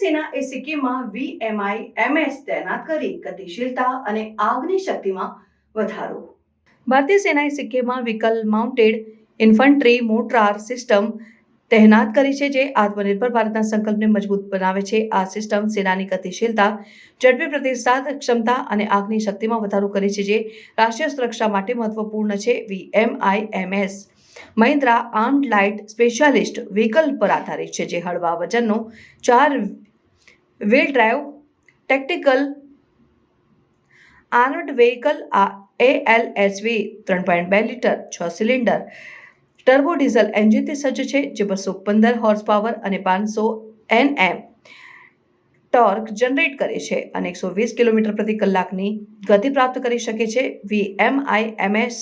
સેના એ સિક્કિમમાં વીએમઆઈ એમએસ તૈનાત કરી ગતિશીલતા અને આગની શક્તિમાં વધારો. ભારતીય સેનાએ સિક્કિમમાં વિકલ માઉન્ટેડ ઇન્ફન્ટ્રી મોટરાર સિસ્ટમ તહેનાત કરી છે, જે આત્મનિર્ભર ભારતના સંકલ્પને મજબૂત બનાવે છે. આ સિસ્ટમ સેનાની ગતિશીલતા, ઝડપી પ્રતિસાદ ક્ષમતા અને આગની શક્તિમાં વધારો કરે છે, જે રાષ્ટ્રીય સુરક્ષા માટે મહત્વપૂર્ણ છે. VMIMS Mahindra armed light specialist vehicle પર આધારિત છે, જે હળવા વજનનો ચાર wheel drive tactical armed vehicle, આ એએલએસવી ત્રણ પોઈન્ટ બે લીટર, છ સિલિન્ડર, ટર્બો ડીઝલ એન્જિનથી સજ્જ છે, જે બસો પંદર હોર્સ પાવર અને પાંચસો એનએમ ટોર્ક જનરેટ કરે છે અને એકસો વીસ કિલોમીટર પ્રતિ કલાકની ગતિ પ્રાપ્ત કરી શકે છે. વીએમઆઈએમએસ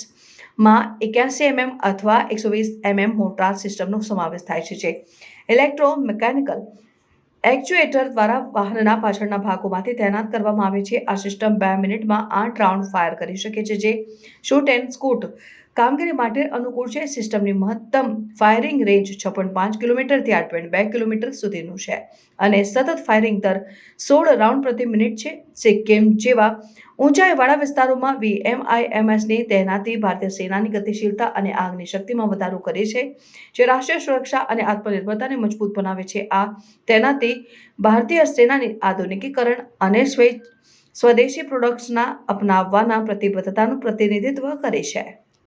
માં એક્યાસી એમએમ અથવા એકસો વીસ એમએમ મોટા સિસ્ટમનો સમાવેશ થાય છે ઇલેક્ટ્રો મિકેનિકલ એક્ચ્યુએટર દ્વારા વાહનના પાછળના ભાગોમાંથી તૈનાત કરવામાં આવે છે. આ સિસ્ટમ બે મિનિટમાં આઠ રાઉન્ડ ફાયર કરી શકે છે, જે શૂટ એન્ડ સ્કૂટ કામગીરી માટે અનુકૂળ છે. સિસ્ટમની મહત્તમ ફાયરિંગ રેન્જ છપ્પન પાંચ કિલોમીટરથી આઠ પોઈન્ટ બે કિલોમીટર સુધીનું છે અને સતત ફાયરિંગ દર સોળ રાઉન્ડ પ્રતિ મિનિટ છે. સિક્કિમ જેવા ઊંચાઈવાળા વિસ્તારોમાં વીએમઆઈએમએસની તૈનાતી ભારતીય સેનાની ગતિશીલતા અને આગની શક્તિમાં વધારો કરે છે, જે રાષ્ટ્રીય સુરક્ષા અને આત્મનિર્ભરતાને મજબૂત બનાવે છે. આ તૈનાતી ભારતીય સેનાની આધુનિકીકરણ અને સ્વદેશી પ્રોડક્ટ્સના અપનાવવાના પ્રતિબદ્ધતાનું પ્રતિનિધિત્વ કરે છે.